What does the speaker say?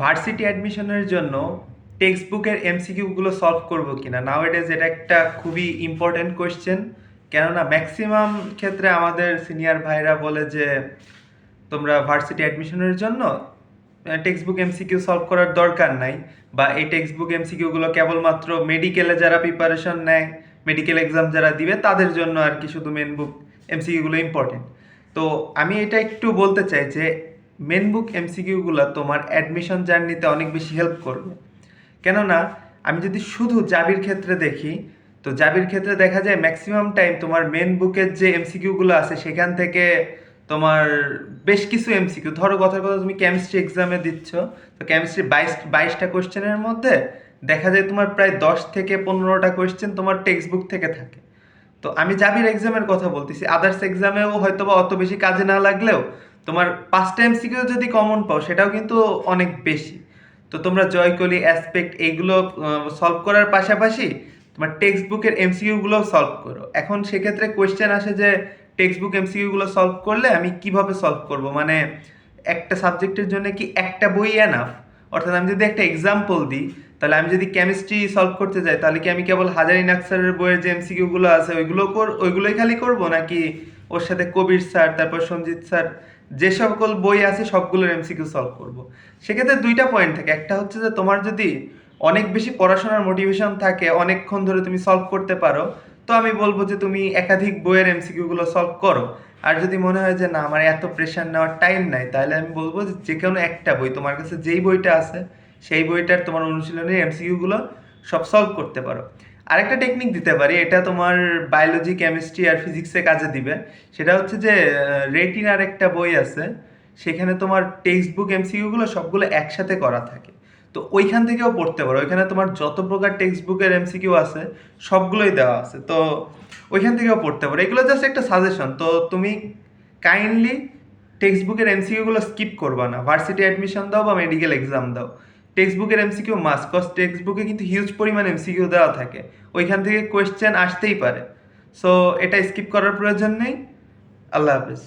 Varsity অ্যাডমিশনের জন্য text বুকের এমসিকিউগুলো সলভ করব কিনা? নাও এটা এটা একটা খুবই ইম্পর্ট্যান্ট কোয়েশ্চেন কেননা ম্যাক্সিমাম ক্ষেত্রে আমাদের সিনিয়র ভাইরা বলে যে, তোমরা ভার্সিটি অ্যাডমিশনের জন্য টেক্সট বুক এমসিকিউ সলভ করার দরকার নাই। বা এই টেক্সট বুক এমসিকিউগুলো কেবলমাত্র মেডিকেলে যারা প্রিপারেশন নেয় মেডিকেল এক্সাম যারা দিবে, তাদের জন্য আর কি শুধু মেন বুক এমসিকিউগুলো ইম্পর্টেন্ট তো আমি এটা একটু বলতে চাই যে মেন বুক এমসিকিউগুলো তোমার অ্যাডমিশন জার্নিতে অনেক বেশি হেল্প করবে। কেননা, আমি যদি শুধু জাবির ক্ষেত্রে দেখি, তো জাবির ক্ষেত্রে দেখা যায় ম্যাক্সিমাম টাইম তোমার মেন বুকের যে এমসিকিউগুলো আছে, সেখান থেকে তোমার বেশ কিছু এমসিকিউ ধরো কথার কথা, তুমি কেমিস্ট্রি এক্সামে দিচ্ছ, তো কেমিস্ট্রি বাইশ, বাইশটা কোয়েশ্চেনের মধ্যে দেখা যায় তোমার প্রায় দশ থেকে পনেরোটা কোয়েশ্চেন তোমার টেক্সট বুক থেকে থাকে। তো আমি জাবির এক্সামের কথা বলতেছি আদার্স এক্সামেও হয়তো বা অত বেশি কাজে না লাগলেও তোমার পাঁচটা এমসিকিউ যদি কমন পাও, সেটাও কিন্তু অনেক বেশি। তো তোমরা জয়কলি অ্যাসপেক্ট এইগুলো সলভ করার পাশাপাশি তোমার টেক্সট বুকের এমসিকিউগুলো সলভ করো। এখন সেক্ষেত্রে কোয়েশ্চেন আসে যে টেক্সট বুক এমসিকিউগুলো সলভ করলে আমি কীভাবে সলভ করব? মানে একটা সাবজেক্টের জন্য কি একটা বই এনাফ অর্থাৎ আমি যদি একটা এক্সাম্পল দিই তাহলে আমি যদি কেমিস্ট্রি সলভ করতে যাই, তাহলে কি আমি কেবল হাজারি নাকসারের বইয়ের যে এমসিকিউগুলো আছে, ওইগুলো ওইগুলোই খালি করব? নাকি ওর সাথে কবির স্যার তারপর সঞ্জিত স্যার যে সকল বই আছে সবগুলোর এমসিকিউ সলভ করব? সেক্ষেত্রে দুইটা পয়েন্ট থাকে। একটা হচ্ছে যে তোমার যদি অনেক বেশি পড়াশোনার মোটিভেশন থাকে, অনেকক্ষণ ধরে তুমি সলভ করতে পারো, তো আমি বলব যে তুমি একাধিক বইয়ের এমসিকিউগুলো সলভ করো। আর যদি মনে হয় যে না, আমার এত প্রেশার নেওয়ার টাইম নাই, তাহলে আমি বলব যে যে কোনো একটা বই, তোমার কাছে যেই বইটা আছে সেই বইটার তোমার অনুশীলনের এমসিকিউগুলো সব সলভ করতে পারো। আরেকটা টেকনিক দিতে পারি, এটা তোমার বায়োলজি কেমিস্ট্রি আর ফিজিক্সে কাজে দিবে। সেটা হচ্ছে যে রেটিনার একটা বই আছে, সেখানে তোমার টেক্সট বুক সবগুলো একসাথে করা থাকে। তো ওইখান থেকেও পড়তে পারো। ওইখানে তোমার যত প্রকার টেক্সট বুকের এমসিকিউ আছে, সবগুলোই দেওয়া আছে। তো ওইখান থেকেও পড়তে পারো। এগুলো জাস্ট একটা সাজেশন তো তুমি কাইন্ডলি টেক্সট বুকের এমসিকিউগুলো স্কিপ করবা না। ভার্সিটি অ্যাডমিশন দাও বা মেডিকেল এক্সাম দাও। টেক্সট বুকের এমসিকিউ মাস কজ টেক্সট বুকে কিন্তু হিউজ পরিমাণ এমসিকিউ দেওয়া থাকে। ওইখান থেকে কোয়েশ্চেন আসতেই পারে। সো এটা স্কিপ করার প্রয়োজন নেই। আল্লাহ হাফেজ।